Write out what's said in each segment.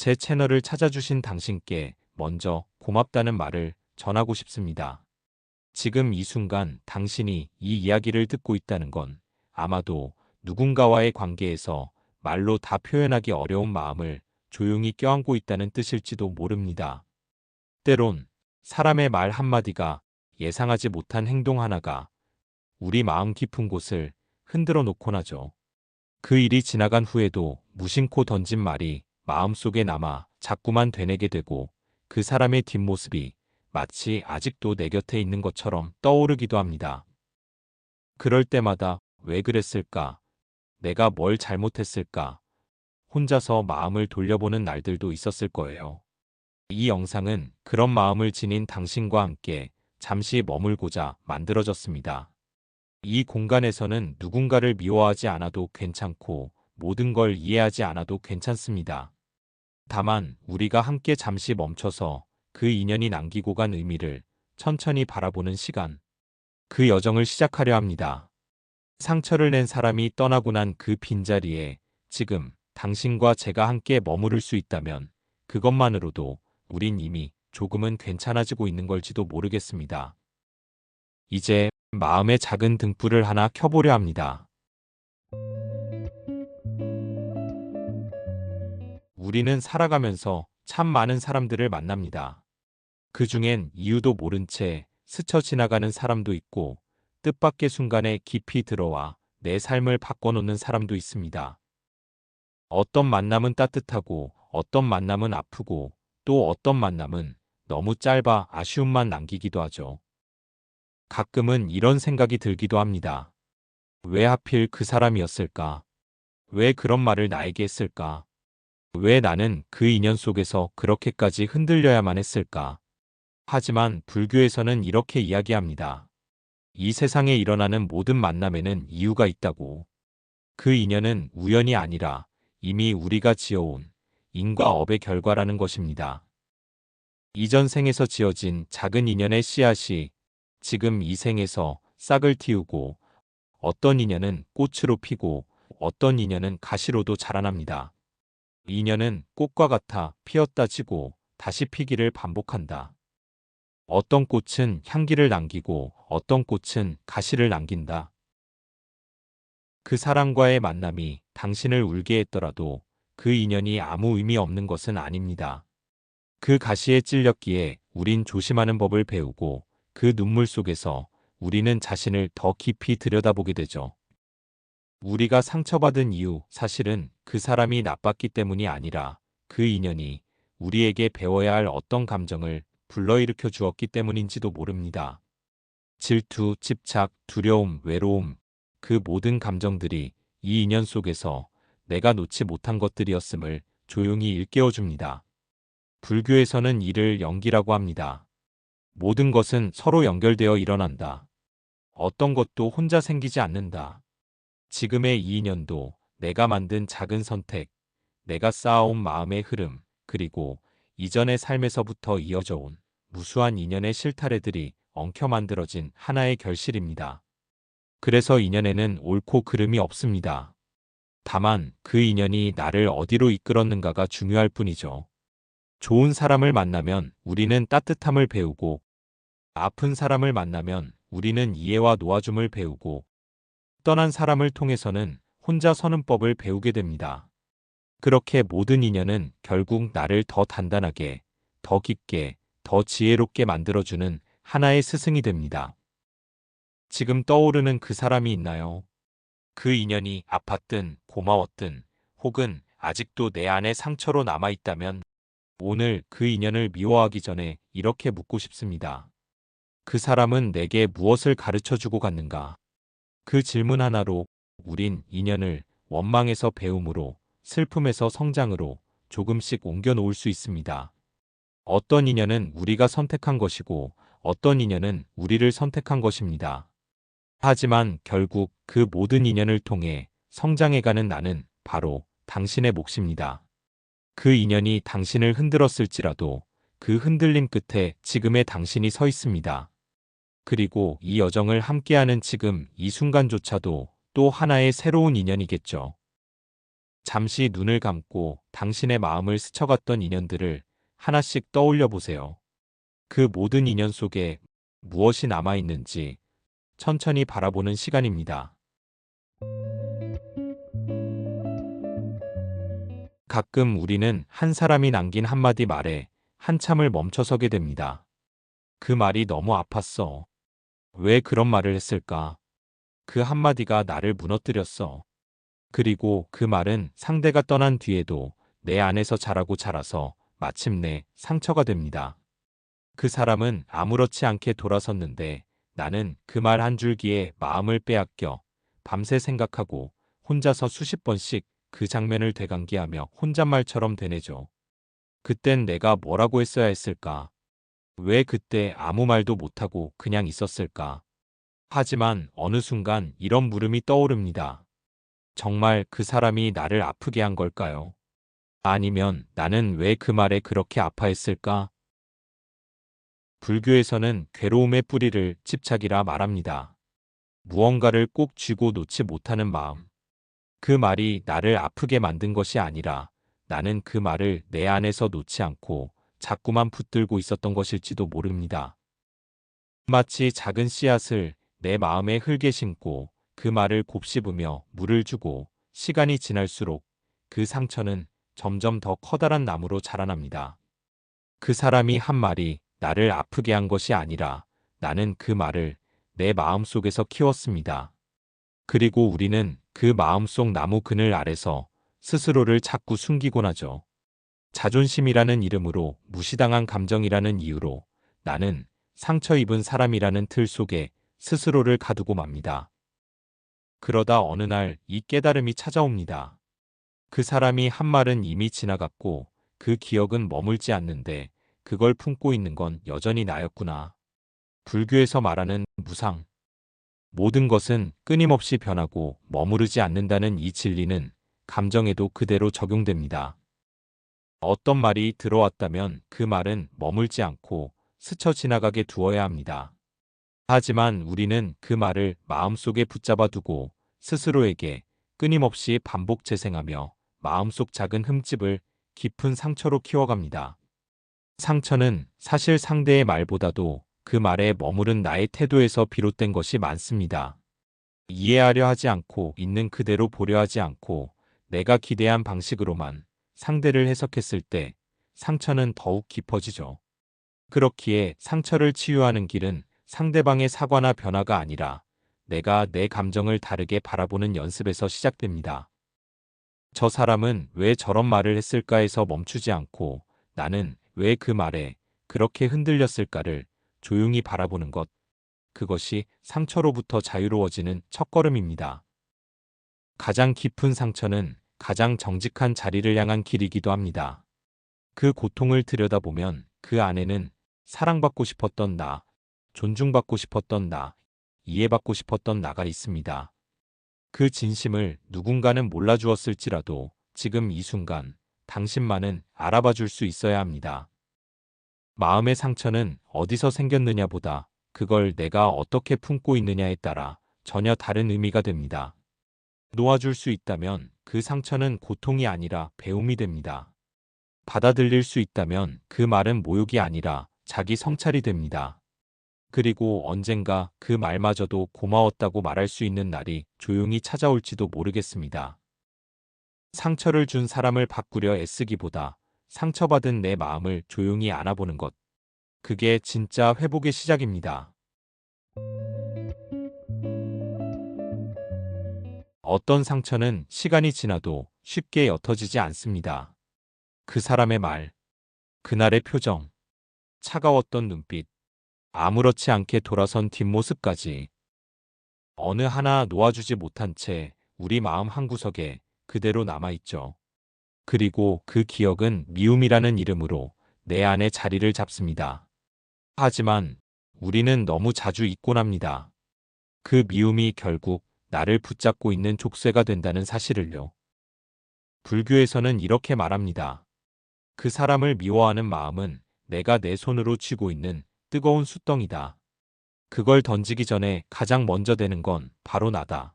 제 채널을 찾아주신 당신께 먼저 고맙다는 말을 전하고 싶습니다. 지금 이 순간 당신이 이 이야기를 듣고 있다는 건 아마도 누군가와의 관계에서 말로 다 표현하기 어려운 마음을 조용히 껴안고 있다는 뜻일지도 모릅니다. 때론 사람의 말 한마디가 예상하지 못한 행동 하나가 우리 마음 깊은 곳을 흔들어 놓곤 하죠. 그 일이 지나간 후에도 무심코 던진 말이 마음속에 남아 자꾸만 되뇌게 되고 그 사람의 뒷모습이 마치 아직도 내 곁에 있는 것처럼 떠오르기도 합니다. 그럴 때마다 왜 그랬을까? 내가 뭘 잘못했을까? 혼자서 마음을 돌려보는 날들도 있었을 거예요. 이 영상은 그런 마음을 지닌 당신과 함께 잠시 머물고자 만들어졌습니다. 이 공간에서는 누군가를 미워하지 않아도 괜찮고 모든 걸 이해하지 않아도 괜찮습니다. 다만 우리가 함께 잠시 멈춰서 그 인연이 남기고 간 의미를 천천히 바라보는 시간. 그 여정을 시작하려 합니다. 상처를 낸 사람이 떠나고 난 그 빈자리에 지금 당신과 제가 함께 머무를 수 있다면 그것만으로도 우린 이미 조금은 괜찮아지고 있는 걸지도 모르겠습니다. 이제 마음의 작은 등불을 하나 켜보려 합니다. 우리는 살아가면서 참 많은 사람들을 만납니다. 그 중엔 이유도 모른 채 스쳐 지나가는 사람도 있고 뜻밖의 순간에 깊이 들어와 내 삶을 바꿔놓는 사람도 있습니다. 어떤 만남은 따뜻하고 어떤 만남은 아프고 또 어떤 만남은 너무 짧아 아쉬움만 남기기도 하죠. 가끔은 이런 생각이 들기도 합니다. 왜 하필 그 사람이었을까? 왜 그런 말을 나에게 했을까? 왜 나는 그 인연 속에서 그렇게까지 흔들려야만 했을까? 하지만 불교에서는 이렇게 이야기합니다. 이 세상에 일어나는 모든 만남에는 이유가 있다고. 그 인연은 우연이 아니라 이미 우리가 지어온 인과 업의 결과라는 것입니다. 이전 생에서 지어진 작은 인연의 씨앗이 지금 이 생에서 싹을 틔우고 어떤 인연은 꽃으로 피고 어떤 인연은 가시로도 자라납니다. 인연은 꽃과 같아 피었다 지고 다시 피기를 반복한다. 어떤 꽃은 향기를 남기고 어떤 꽃은 가시를 남긴다. 그 사람과의 만남이 당신을 울게 했더라도 그 인연이 아무 의미 없는 것은 아닙니다. 그 가시에 찔렸기에 우린 조심하는 법을 배우고 그 눈물 속에서 우리는 자신을 더 깊이 들여다보게 되죠. 우리가 상처받은 이유 사실은 그 사람이 나빴기 때문이 아니라 그 인연이 우리에게 배워야 할 어떤 감정을 불러일으켜 주었기 때문인지도 모릅니다. 질투, 집착, 두려움, 외로움, 그 모든 감정들이 이 인연 속에서 내가 놓지 못한 것들이었음을 조용히 일깨워 줍니다. 불교에서는 이를 연기라고 합니다. 모든 것은 서로 연결되어 일어난다. 어떤 것도 혼자 생기지 않는다. 지금의 이 인연도 내가 만든 작은 선택, 내가 쌓아온 마음의 흐름, 그리고 이전의 삶에서부터 이어져 온 무수한 인연의 실타래들이 엉켜 만들어진 하나의 결실입니다. 그래서 인연에는 옳고 그름이 없습니다. 다만 그 인연이 나를 어디로 이끌었는가가 중요할 뿐이죠. 좋은 사람을 만나면 우리는 따뜻함을 배우고 아픈 사람을 만나면 우리는 이해와 놓아줌을 배우고 떠난 사람을 통해서는 혼자 서는 법을 배우게 됩니다. 그렇게 모든 인연은 결국 나를 더 단단하게, 더 깊게, 더 지혜롭게 만들어주는 하나의 스승이 됩니다. 지금 떠오르는 그 사람이 있나요? 그 인연이 아팠든 고마웠든 혹은 아직도 내 안에 상처로 남아있다면 오늘 그 인연을 미워하기 전에 이렇게 묻고 싶습니다. 그 사람은 내게 무엇을 가르쳐 주고 갔는가? 그 질문 하나로 우린 인연을 원망에서 배움으로 슬픔에서 성장으로 조금씩 옮겨 놓을 수 있습니다. 어떤 인연은 우리가 선택한 것이고 어떤 인연은 우리를 선택한 것입니다. 하지만 결국 그 모든 인연을 통해 성장해가는 나는 바로 당신의 몫입니다. 그 인연이 당신을 흔들었을지라도 그 흔들림 끝에 지금의 당신이 서 있습니다. 그리고 이 여정을 함께하는 지금 이 순간조차도 또 하나의 새로운 인연이겠죠. 잠시 눈을 감고 당신의 마음을 스쳐갔던 인연들을 하나씩 떠올려 보세요. 그 모든 인연 속에 무엇이 남아 있는지 천천히 바라보는 시간입니다. 가끔 우리는 한 사람이 남긴 한마디 말에 한참을 멈춰서게 됩니다. 그 말이 너무 아팠어. 왜 그런 말을 했을까? 그 한마디가 나를 무너뜨렸어. 그리고 그 말은 상대가 떠난 뒤에도 내 안에서 자라고 자라서 마침내 상처가 됩니다. 그 사람은 아무렇지 않게 돌아섰는데 나는 그 말 한 줄기에 마음을 빼앗겨 밤새 생각하고 혼자서 수십 번씩 그 장면을 되감기하며 혼잣말처럼 되뇌죠. 그땐 내가 뭐라고 했어야 했을까? 왜 그때 아무 말도 못하고 그냥 있었을까? 하지만 어느 순간 이런 물음이 떠오릅니다. 정말 그 사람이 나를 아프게 한 걸까요? 아니면 나는 왜 그 말에 그렇게 아파했을까? 불교에서는 괴로움의 뿌리를 집착이라 말합니다. 무언가를 꼭 쥐고 놓지 못하는 마음. 그 말이 나를 아프게 만든 것이 아니라 나는 그 말을 내 안에서 놓지 않고 자꾸만 붙들고 있었던 것일지도 모릅니다. 마치 작은 씨앗을 내 마음에 흙에 심고 그 말을 곱씹으며 물을 주고 시간이 지날수록 그 상처는 점점 더 커다란 나무로 자라납니다. 그 사람이 한 말이 나를 아프게 한 것이 아니라 나는 그 말을 내 마음 속에서 키웠습니다. 그리고 우리는 그 마음속 나무 그늘 아래서 스스로를 자꾸 숨기곤 하죠. 자존심이라는 이름으로 무시당한 감정이라는 이유로 나는 상처 입은 사람이라는 틀 속에 스스로를 가두고 맙니다. 그러다 어느 날 이 깨달음이 찾아옵니다. 그 사람이 한 말은 이미 지나갔고 그 기억은 머물지 않는데 그걸 품고 있는 건 여전히 나였구나. 불교에서 말하는 무상. 모든 것은 끊임없이 변하고 머무르지 않는다는 이 진리는 감정에도 그대로 적용됩니다. 어떤 말이 들어왔다면 그 말은 머물지 않고 스쳐 지나가게 두어야 합니다. 하지만 우리는 그 말을 마음속에 붙잡아 두고 스스로에게 끊임없이 반복 재생하며 마음속 작은 흠집을 깊은 상처로 키워갑니다. 상처는 사실 상대의 말보다도 그 말에 머무른 나의 태도에서 비롯된 것이 많습니다. 이해하려 하지 않고 있는 그대로 보려 하지 않고 내가 기대한 방식으로만 상대를 해석했을 때 상처는 더욱 깊어지죠. 그렇기에 상처를 치유하는 길은 상대방의 사과나 변화가 아니라 내가 내 감정을 다르게 바라보는 연습에서 시작됩니다. 저 사람은 왜 저런 말을 했을까에서 멈추지 않고 나는 왜 그 말에 그렇게 흔들렸을까를 조용히 바라보는 것. 그것이 상처로부터 자유로워지는 첫걸음입니다. 가장 깊은 상처는 가장 정직한 자리를 향한 길이기도 합니다. 그 고통을 들여다보면 그 안에는 사랑받고 싶었던 나, 존중받고 싶었던 나, 이해받고 싶었던 나가 있습니다. 그 진심을 누군가는 몰라주었을지라도 지금 이 순간 당신만은 알아봐 줄 수 있어야 합니다. 마음의 상처는 어디서 생겼느냐 보다 그걸 내가 어떻게 품고 있느냐에 따라 전혀 다른 의미가 됩니다. 놓아줄 수 있다면 그 상처는 고통이 아니라 배움이 됩니다. 받아들일 수 있다면 그 말은 모욕이 아니라 자기 성찰이 됩니다. 그리고 언젠가 그 말마저도 고마웠다고 말할 수 있는 날이 조용히 찾아올지도 모르겠습니다. 상처를 준 사람을 바꾸려 애쓰기보다 상처받은 내 마음을 조용히 안아보는 것. 그게 진짜 회복의 시작입니다. 어떤 상처는 시간이 지나도 쉽게 옅어지지 않습니다. 그 사람의 말, 그날의 표정, 차가웠던 눈빛, 아무렇지 않게 돌아선 뒷모습까지 어느 하나 놓아주지 못한 채 우리 마음 한구석에 그대로 남아있죠. 그리고 그 기억은 미움이라는 이름으로 내 안에 자리를 잡습니다. 하지만 우리는 너무 자주 잊곤 합니다. 그 미움이 결국 나를 붙잡고 있는 족쇄가 된다는 사실을요. 불교에서는 이렇게 말합니다. 그 사람을 미워하는 마음은 내가 내 손으로 쥐고 있는 뜨거운 숯덩이다. 그걸 던지기 전에 가장 먼저 되는 건 바로 나다.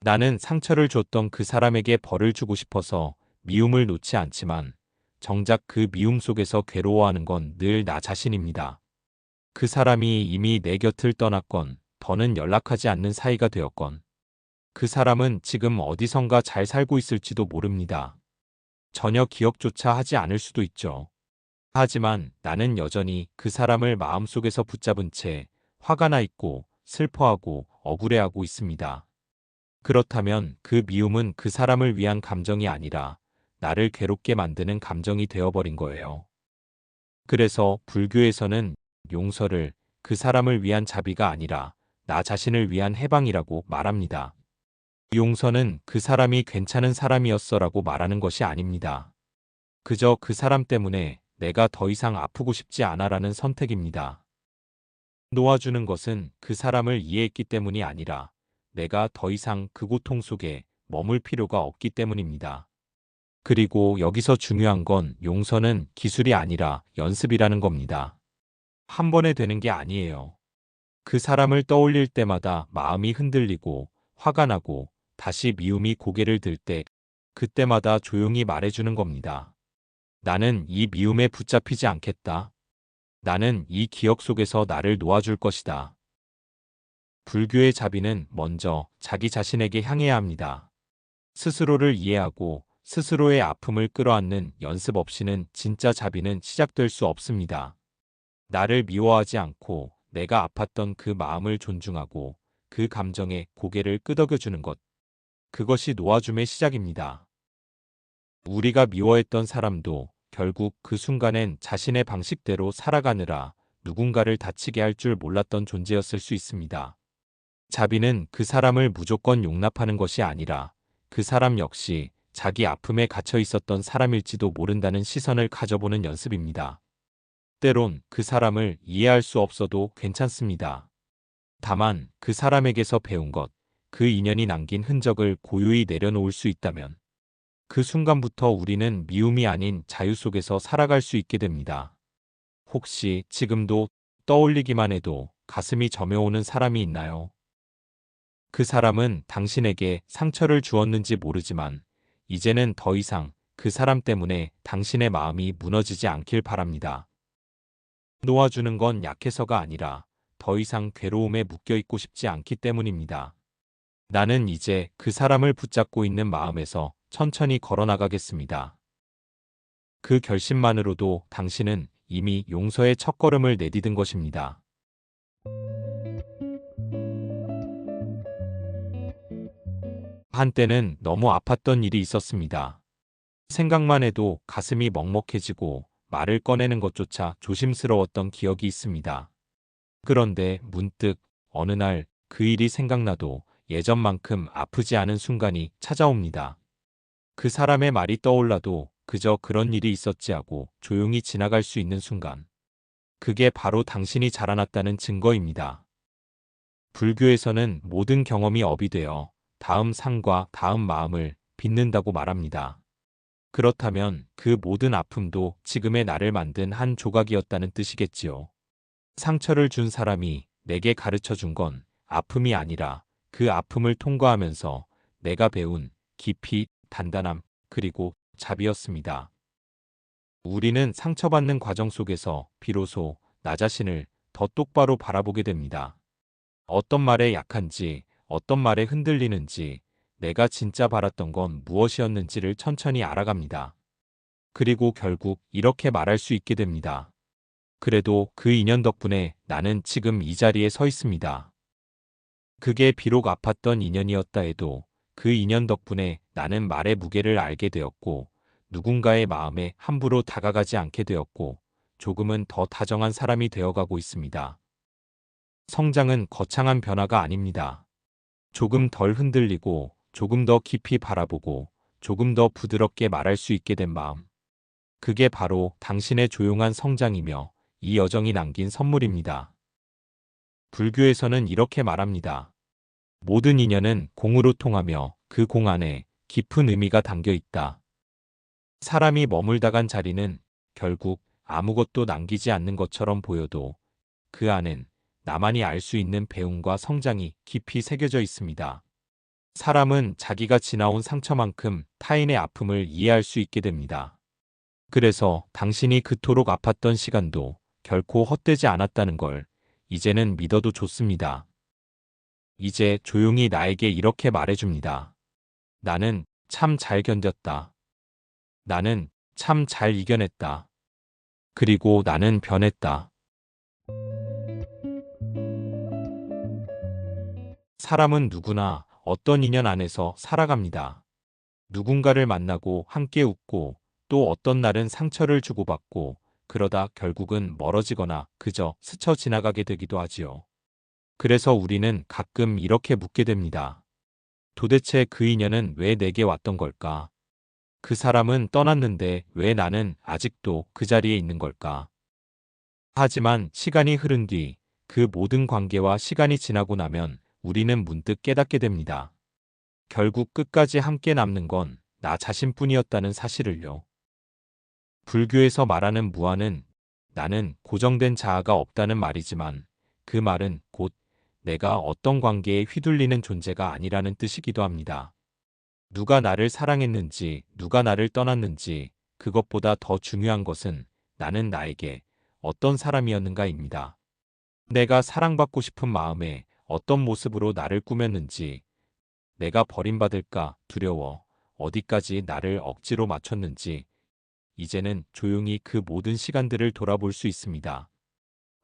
나는 상처를 줬던 그 사람에게 벌을 주고 싶어서 미움을 놓지 않지만 정작 그 미움 속에서 괴로워하는 건 늘 나 자신입니다. 그 사람이 이미 내 곁을 떠났건 더는 연락하지 않는 사이가 되었건 그 사람은 지금 어디선가 잘 살고 있을지도 모릅니다. 전혀 기억조차 하지 않을 수도 있죠. 하지만 나는 여전히 그 사람을 마음속에서 붙잡은 채 화가 나 있고 슬퍼하고 억울해하고 있습니다. 그렇다면 그 미움은 그 사람을 위한 감정이 아니라 나를 괴롭게 만드는 감정이 되어버린 거예요. 그래서 불교에서는 용서를 그 사람을 위한 자비가 아니라 나 자신을 위한 해방이라고 말합니다. 용서는 그 사람이 괜찮은 사람이었어라고 말하는 것이 아닙니다. 그저 그 사람 때문에 내가 더 이상 아프고 싶지 않아라는 선택입니다. 놓아주는 것은 그 사람을 이해했기 때문이 아니라 내가 더 이상 그 고통 속에 머물 필요가 없기 때문입니다. 그리고 여기서 중요한 건 용서는 기술이 아니라 연습이라는 겁니다. 한 번에 되는 게 아니에요. 그 사람을 떠올릴 때마다 마음이 흔들리고 화가 나고 다시 미움이 고개를 들 때 그때마다 조용히 말해주는 겁니다. 나는 이 미움에 붙잡히지 않겠다. 나는 이 기억 속에서 나를 놓아줄 것이다. 불교의 자비는 먼저 자기 자신에게 향해야 합니다. 스스로를 이해하고 스스로의 아픔을 끌어안는 연습 없이는 진짜 자비는 시작될 수 없습니다. 나를 미워하지 않고 내가 아팠던 그 마음을 존중하고 그 감정에 고개를 끄덕여주는 것. 그것이 놓아줌의 시작입니다. 우리가 미워했던 사람도 결국 그 순간엔 자신의 방식대로 살아가느라 누군가를 다치게 할 줄 몰랐던 존재였을 수 있습니다. 자비는 그 사람을 무조건 용납하는 것이 아니라 그 사람 역시 자기 아픔에 갇혀 있었던 사람일지도 모른다는 시선을 가져보는 연습입니다. 때론 그 사람을 이해할 수 없어도 괜찮습니다. 다만 그 사람에게서 배운 것, 그 인연이 남긴 흔적을 고유히 내려놓을 수 있다면 그 순간부터 우리는 미움이 아닌 자유 속에서 살아갈 수 있게 됩니다. 혹시 지금도 떠올리기만 해도 가슴이 점여오는 사람이 있나요? 그 사람은 당신에게 상처를 주었는지 모르지만 이제는 더 이상 그 사람 때문에 당신의 마음이 무너지지 않길 바랍니다. 놓아주는 건 약해서가 아니라 더 이상 괴로움에 묶여 있고 싶지 않기 때문입니다. 나는 이제 그 사람을 붙잡고 있는 마음에서 천천히 걸어나가겠습니다. 그 결심만으로도 당신은 이미 용서의 첫걸음을 내디딘 것입니다. 한때는 너무 아팠던 일이 있었습니다. 생각만 해도 가슴이 먹먹해지고 말을 꺼내는 것조차 조심스러웠던 기억이 있습니다. 그런데 문득 어느 날 그 일이 생각나도 예전만큼 아프지 않은 순간이 찾아옵니다. 그 사람의 말이 떠올라도 그저 그런 일이 있었지 하고 조용히 지나갈 수 있는 순간. 그게 바로 당신이 자라났다는 증거입니다. 불교에서는 모든 경험이 업이 되어 다음 상과 다음 마음을 빚는다고 말합니다. 그렇다면 그 모든 아픔도 지금의 나를 만든 한 조각이었다는 뜻이겠지요. 상처를 준 사람이 내게 가르쳐 준 건 아픔이 아니라 그 아픔을 통과하면서 내가 배운 깊이, 단단함, 그리고 자비였습니다. 우리는 상처받는 과정 속에서 비로소 나 자신을 더 똑바로 바라보게 됩니다. 어떤 말에 약한지, 어떤 말에 흔들리는지, 내가 진짜 바랐던 건 무엇이었는지를 천천히 알아갑니다. 그리고 결국 이렇게 말할 수 있게 됩니다. 그래도 그 인연 덕분에 나는 지금 이 자리에 서 있습니다. 그게 비록 아팠던 인연이었다 해도 그 인연 덕분에 나는 말의 무게를 알게 되었고 누군가의 마음에 함부로 다가가지 않게 되었고 조금은 더 다정한 사람이 되어가고 있습니다. 성장은 거창한 변화가 아닙니다. 조금 덜 흔들리고 조금 더 깊이 바라보고 조금 더 부드럽게 말할 수 있게 된 마음. 그게 바로 당신의 조용한 성장이며 이 여정이 남긴 선물입니다. 불교에서는 이렇게 말합니다. 모든 인연은 공으로 통하며 그 공 안에 깊은 의미가 담겨 있다. 사람이 머물다 간 자리는 결국 아무것도 남기지 않는 것처럼 보여도 그 안엔 나만이 알 수 있는 배움과 성장이 깊이 새겨져 있습니다. 사람은 자기가 지나온 상처만큼 타인의 아픔을 이해할 수 있게 됩니다. 그래서 당신이 그토록 아팠던 시간도 결코 헛되지 않았다는 걸 이제는 믿어도 좋습니다. 이제 조용히 나에게 이렇게 말해줍니다. 나는 참 잘 견뎠다. 나는 참 잘 이겨냈다. 그리고 나는 변했다. 사람은 누구나 어떤 인연 안에서 살아갑니다. 누군가를 만나고 함께 웃고 또 어떤 날은 상처를 주고받고 그러다 결국은 멀어지거나 그저 스쳐 지나가게 되기도 하지요. 그래서 우리는 가끔 이렇게 묻게 됩니다. 도대체 그 인연은 왜 내게 왔던 걸까? 그 사람은 떠났는데 왜 나는 아직도 그 자리에 있는 걸까? 하지만 시간이 흐른 뒤 그 모든 관계와 시간이 지나고 나면 우리는 문득 깨닫게 됩니다. 결국 끝까지 함께 남는 건 나 자신뿐이었다는 사실을요. 불교에서 말하는 무아는 나는 고정된 자아가 없다는 말이지만 그 말은 곧 내가 어떤 관계에 휘둘리는 존재가 아니라는 뜻이기도 합니다. 누가 나를 사랑했는지, 누가 나를 떠났는지, 그것보다 더 중요한 것은 나는 나에게 어떤 사람이었는가입니다. 내가 사랑받고 싶은 마음에 어떤 모습으로 나를 꾸몄는지, 내가 버림받을까 두려워 어디까지 나를 억지로 맞췄는지, 이제는 조용히 그 모든 시간들을 돌아볼 수 있습니다.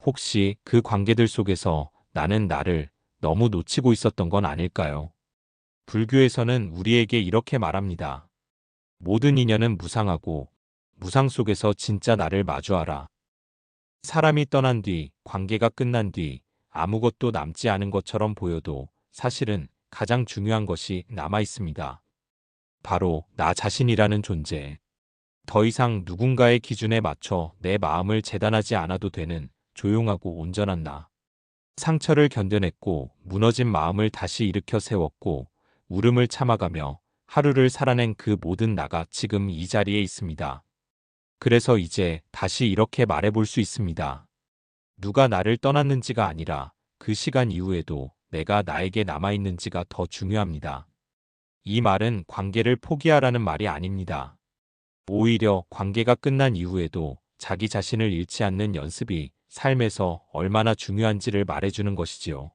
혹시 그 관계들 속에서 나는 나를 너무 놓치고 있었던 건 아닐까요? 불교에서는 우리에게 이렇게 말합니다. 모든 인연은 무상하고 무상 속에서 진짜 나를 마주하라. 사람이 떠난 뒤, 관계가 끝난 뒤 아무것도 남지 않은 것처럼 보여도 사실은 가장 중요한 것이 남아 있습니다. 바로 나 자신이라는 존재. 더 이상 누군가의 기준에 맞춰 내 마음을 재단하지 않아도 되는 조용하고 온전한 나. 상처를 견뎌냈고 무너진 마음을 다시 일으켜 세웠고 울음을 참아가며 하루를 살아낸 그 모든 나가 지금 이 자리에 있습니다. 그래서 이제 다시 이렇게 말해볼 수 있습니다. 누가 나를 떠났는지가 아니라 그 시간 이후에도 내가 나에게 남아있는지가 더 중요합니다. 이 말은 관계를 포기하라는 말이 아닙니다. 오히려 관계가 끝난 이후에도 자기 자신을 잃지 않는 연습이 삶에서 얼마나 중요한지를 말해주는 것이지요.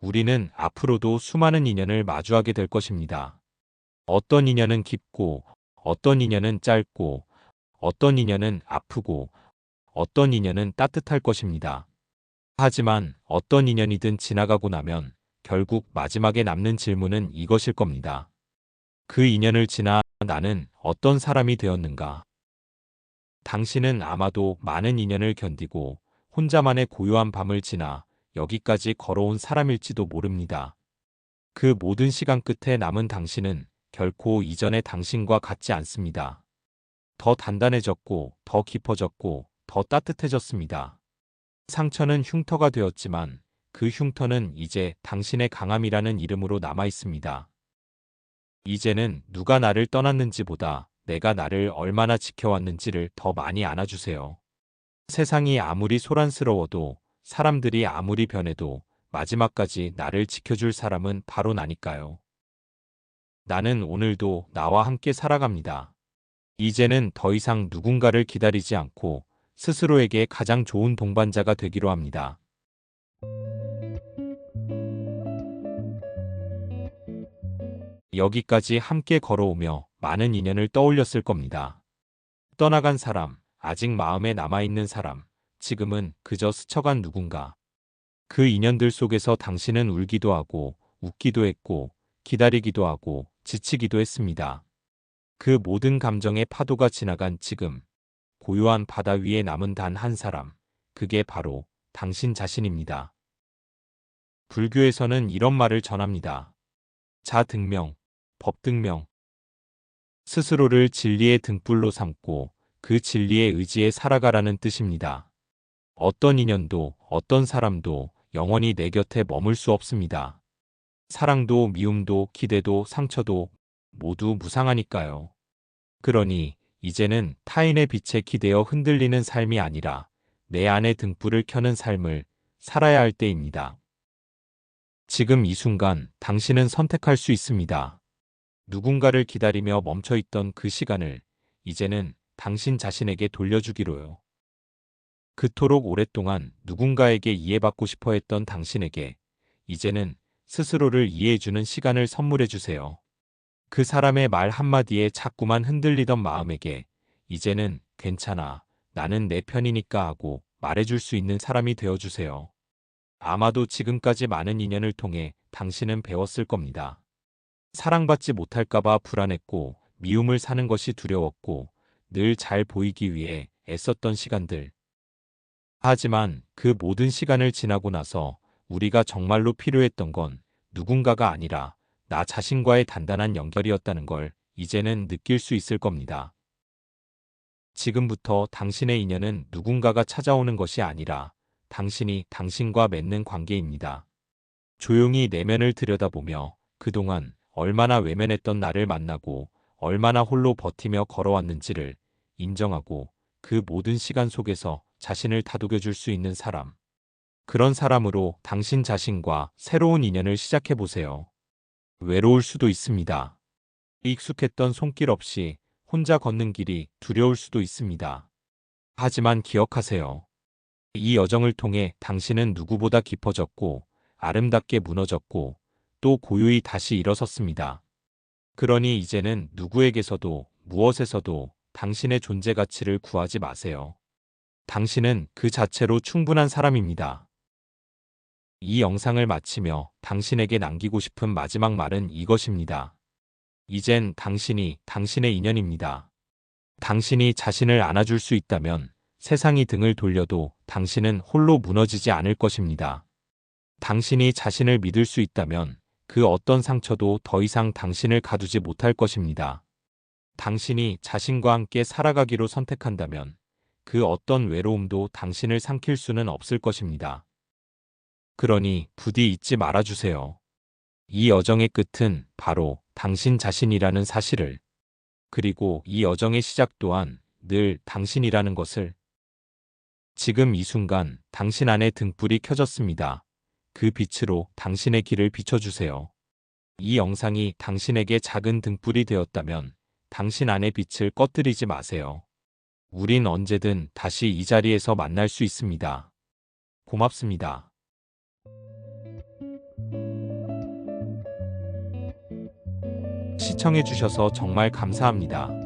우리는 앞으로도 수많은 인연을 마주하게 될 것입니다. 어떤 인연은 깊고, 어떤 인연은 짧고, 어떤 인연은 아프고, 어떤 인연은 따뜻할 것입니다. 하지만 어떤 인연이든 지나가고 나면 결국 마지막에 남는 질문은 이것일 겁니다. 그 인연을 지나 나는 어떤 사람이 되었는가? 당신은 아마도 많은 인연을 견디고 혼자만의 고요한 밤을 지나 여기까지 걸어온 사람일지도 모릅니다. 그 모든 시간 끝에 남은 당신은 결코 이전의 당신과 같지 않습니다. 더 단단해졌고, 더 깊어졌고, 더 따뜻해졌습니다. 상처는 흉터가 되었지만 그 흉터는 이제 당신의 강함이라는 이름으로 남아 있습니다. 이제는 누가 나를 떠났는지 보다 내가 나를 얼마나 지켜왔는지를 더 많이 안아주세요. 세상이 아무리 소란스러워도 사람들이 아무리 변해도 마지막까지 나를 지켜줄 사람은 바로 나니까요. 나는 오늘도 나와 함께 살아갑니다. 이제는 더 이상 누군가를 기다리지 않고 스스로에게 가장 좋은 동반자가 되기로 합니다. 여기까지 함께 걸어오며 많은 인연을 떠올렸을 겁니다. 떠나간 사람, 아직 마음에 남아있는 사람, 지금은 그저 스쳐간 누군가. 그 인연들 속에서 당신은 울기도 하고, 웃기도 했고, 기다리기도 하고, 지치기도 했습니다. 그 모든 감정의 파도가 지나간 지금, 고요한 바다 위에 남은 단 한 사람, 그게 바로 당신 자신입니다. 불교에서는 이런 말을 전합니다. 자 등명, 법등명. 스스로를 진리의 등불로 삼고 그 진리의 의지에 살아가라는 뜻입니다. 어떤 인연도 어떤 사람도 영원히 내 곁에 머물 수 없습니다. 사랑도 미움도 기대도 상처도 모두 무상하니까요. 그러니 이제는 타인의 빛에 기대어 흔들리는 삶이 아니라 내 안의 등불을 켜는 삶을 살아야 할 때입니다. 지금 이 순간 당신은 선택할 수 있습니다. 누군가를 기다리며 멈춰 있던 그 시간을 이제는 당신 자신에게 돌려주기로요. 그토록 오랫동안 누군가에게 이해받고 싶어 했던 당신에게 이제는 스스로를 이해해주는 시간을 선물해 주세요. 그 사람의 말 한마디에 자꾸만 흔들리던 마음에게 이제는 괜찮아. 나는 내 편이니까 하고 말해줄 수 있는 사람이 되어주세요. 아마도 지금까지 많은 인연을 통해 당신은 배웠을 겁니다. 사랑받지 못할까봐 불안했고 미움을 사는 것이 두려웠고 늘 잘 보이기 위해 애썼던 시간들. 하지만 그 모든 시간을 지나고 나서 우리가 정말로 필요했던 건 누군가가 아니라 나 자신과의 단단한 연결이었다는 걸 이제는 느낄 수 있을 겁니다. 지금부터 당신의 인연은 누군가가 찾아오는 것이 아니라 당신이 당신과 맺는 관계입니다. 조용히 내면을 들여다보며 그동안 얼마나 외면했던 나를 만나고 얼마나 홀로 버티며 걸어왔는지를 인정하고 그 모든 시간 속에서 자신을 다독여 줄 수 있는 사람. 그런 사람으로 당신 자신과 새로운 인연을 시작해 보세요. 외로울 수도 있습니다. 익숙했던 손길 없이 혼자 걷는 길이 두려울 수도 있습니다. 하지만 기억하세요. 이 여정을 통해 당신은 누구보다 깊어졌고 아름답게 무너졌고 또 고요히 다시 일어섰습니다. 그러니 이제는 누구에게서도 무엇에서도 당신의 존재 가치를 구하지 마세요. 당신은 그 자체로 충분한 사람입니다. 이 영상을 마치며 당신에게 남기고 싶은 마지막 말은 이것입니다. 이젠 당신이 당신의 인연입니다. 당신이 자신을 안아줄 수 있다면 세상이 등을 돌려도 당신은 홀로 무너지지 않을 것입니다. 당신이 자신을 믿을 수 있다면 그 어떤 상처도 더 이상 당신을 가두지 못할 것입니다. 당신이 자신과 함께 살아가기로 선택한다면 그 어떤 외로움도 당신을 삼킬 수는 없을 것입니다. 그러니 부디 잊지 말아주세요. 이 여정의 끝은 바로 당신 자신이라는 사실을 그리고 이 여정의 시작 또한 늘 당신이라는 것을 지금 이 순간 당신 안에 등불이 켜졌습니다. 그 빛으로 당신의 길을 비춰주세요. 이 영상이 당신에게 작은 등불이 되었다면 당신 안의 빛을 꺼뜨리지 마세요. 우린 언제든 다시 이 자리에서 만날 수 있습니다. 고맙습니다. 시청해주셔서 정말 감사합니다.